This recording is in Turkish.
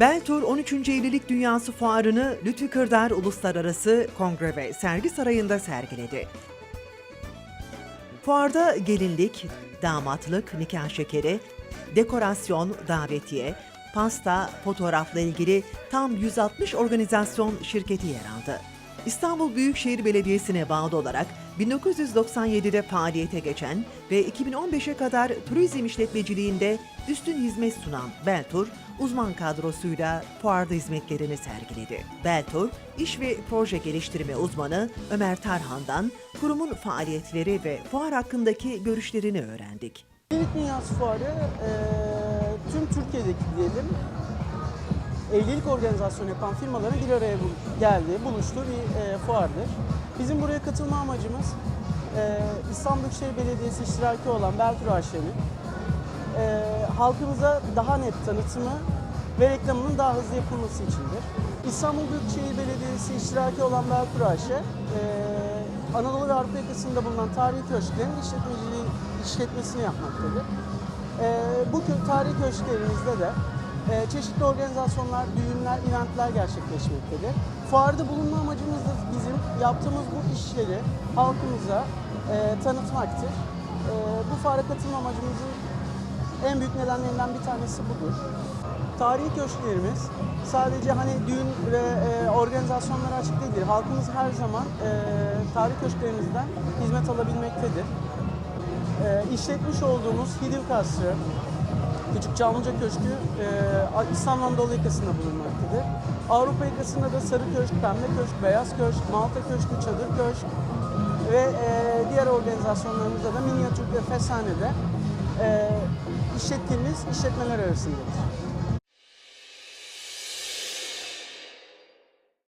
Beltur 13. Evlilik Dünyası Fuarı'nı Lütfü Kırdar Uluslararası Kongre ve Sergi Sarayı'nda sergiledi. Fuarda gelinlik, damatlık, nikah şekeri, dekorasyon, davetiye, pasta, fotoğrafla ilgili tam 160 organizasyon şirketi yer aldı. İstanbul Büyükşehir Belediyesi'ne bağlı olarak 1997'de faaliyete geçen ve 2015'e kadar turizm işletmeciliğinde üstün hizmet sunan Beltur, uzman kadrosuyla fuarda hizmetlerini sergiledi. Beltur, iş ve proje geliştirme uzmanı Ömer Tarhan'dan kurumun faaliyetleri ve fuar hakkındaki görüşlerini öğrendik. Evlilik Dünyası Fuarı eee, tüm Türkiye'deki diyelim evlilik organizasyonu yapan firmaların bir araya geldiği, buluştuğu bir eee, fuardır. Bizim buraya katılma amacımız eee, İstanbul Büyükşehir Belediyesi iştiraki olan Beltur AŞ'nin eee, halkımıza daha net tanıtımı ve reklamının daha hızlı yapılması içindir. İstanbul Büyükşehir Belediyesi iştiraki olan Beltur AŞ, eee, Anadolu ve Avrupa yakasında bulunan tarihi köşklerin işletmeciliği işletmesini yapmaktadır. Eee, bu tarihi köşklerimizde de çeşitli organizasyonlar, düğünler, eventler gerçekleşmektedir. Fuarda bulunma amacımız da bizim yaptığımız bu işleri halkımıza eee, tanıtmaktır. Eee, bu fuara katılma amacımızın en büyük nedenlerinden bir tanesi budur. Tarihi köşklerimiz sadece hani düğün ve e, organizasyonlara açık değildir. Halkımız her zaman e, tarih köşklerimizden hizmet alabilmektedir. E, işletmiş olduğumuz Hidiv Kasrı, Küçük Çamlıca Köşkü e, İstanbul Anadolu yakasında bulunmaktadır. Avrupa yakasında da Sarı Köşk, Pembe Köşk, Beyaz Köşk, Malta Köşkü, Çadır Köşk ve e, diğer organizasyonlarımızda da Minyatür ve Feshane'de e, işlettiğimiz işletmeler arasındadır.